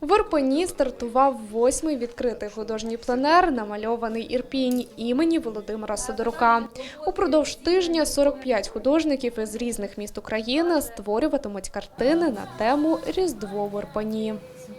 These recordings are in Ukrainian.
В Ірпені стартував восьмий відкритий художній пленер, намальований Ірпінь імені Володимира Сидорука. Упродовж тижня 45 художників із різних міст України створюватимуть картини на тему Різдво в Ірпені.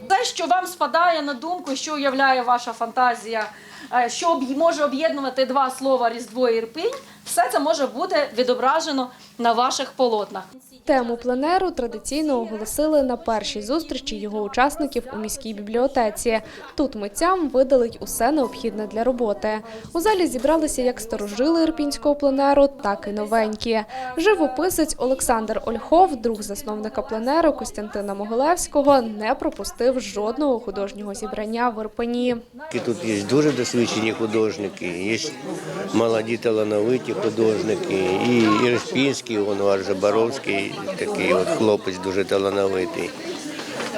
Те, що вам спадає на думку, що уявляє ваша фантазія, е, що може об'єднувати два слова Різдво і Ірпінь, все це може бути відображено на ваших полотнах. Тему пленеру традиційно оголосили на першій зустрічі його учасників у міській бібліотеці. Тут митцям видалить усе необхідне для роботи. У залі зібралися як старожили ірпінського пленеру, так і новенькі. Живописець Олександр Ольхов, друг засновника пленеру Костянтина Могилевського, не пропустив жодного художнього зібрання в Ірпені. Тут є дуже досвідчені художники, є молоді талановиті художники, і Іршпінський, он ваш Жабаровський, такий от хлопець дуже талановитий.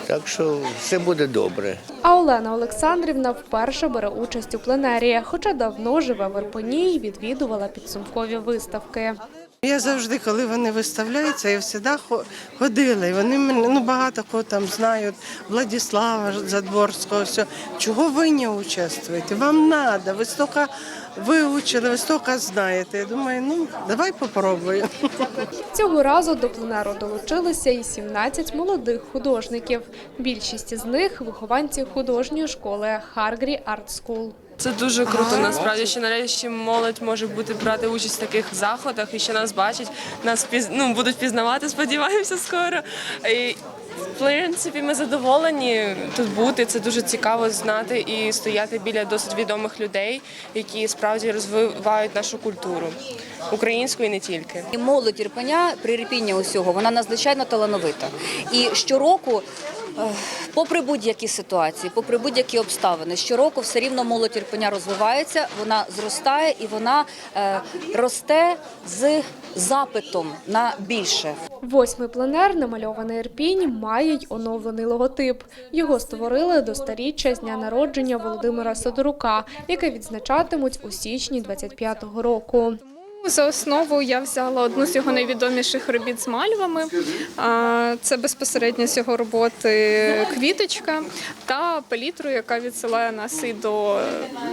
Так що все буде добре. А Олена Олександрівна вперше бере участь у пленері, хоча давно живе в Ірпені і відвідувала підсумкові виставки. Я завжди, коли вони виставляються, я завжди хо- ходила. І вони мене ну багато кого там знають, Владислава Задворського, все. Чого ви не участвуєте? Вам треба, ви стільки вивчили, ви стільки знаєте. Я думаю, ну давай попробуємо. Цього разу до пленеру долучилися і 17 молодих художників. Більшість із них вихованці художньої школи Харгрі Арт Скул. Це дуже круто. Насправді, що нарешті молодь може бути брати участь в таких заходах і що нас бачать, нас піз, ну, будуть пізнавати, сподіваємося, скоро. І, в принципі, ми задоволені тут бути. Це дуже цікаво знати і стояти біля досить відомих людей, які справді розвивають нашу культуру українську і не тільки. І молодь Ірпеня, приріпіння усього, вона надзвичайно талановита. І щороку, попри будь-які ситуації, попри будь-які обставини, щороку все рівно молодь Ірпеня розвивається, вона зростає і вона е, росте з запитом на більше. Восьмий пленер, намальований Ірпінь, має й оновлений логотип. Його створили до старіччя з дня народження Володимира Сидорука, яке відзначатимуть у січні 25-го року. За основу я взяла одну з його найвідоміших робіт з мальвами. Це безпосередньо з його роботи квіточка та палітру, яка відсилає нас і до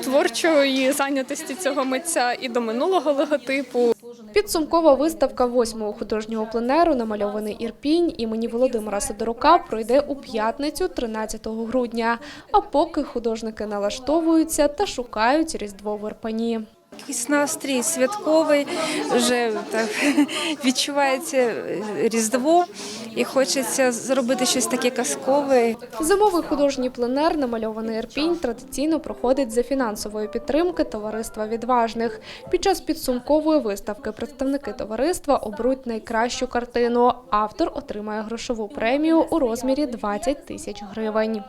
творчої зайнятості цього митця, і до минулого логотипу. Підсумкова виставка восьмого художнього пленеру «Намальований Ірпінь» імені Володимира Сидорука пройде у п'ятницю, 13 грудня. А поки художники налаштовуються та шукають Різдво в Ірпені. Якийсь настрій святковий, вже так відчувається Різдво і хочеться зробити щось таке казкове. Зимовий художній пленер «Намальований Ірпінь» традиційно проходить за фінансової підтримки товариства відважних. Під час підсумкової виставки представники товариства оберуть найкращу картину. Автор отримає грошову премію у розмірі 20 тисяч гривень.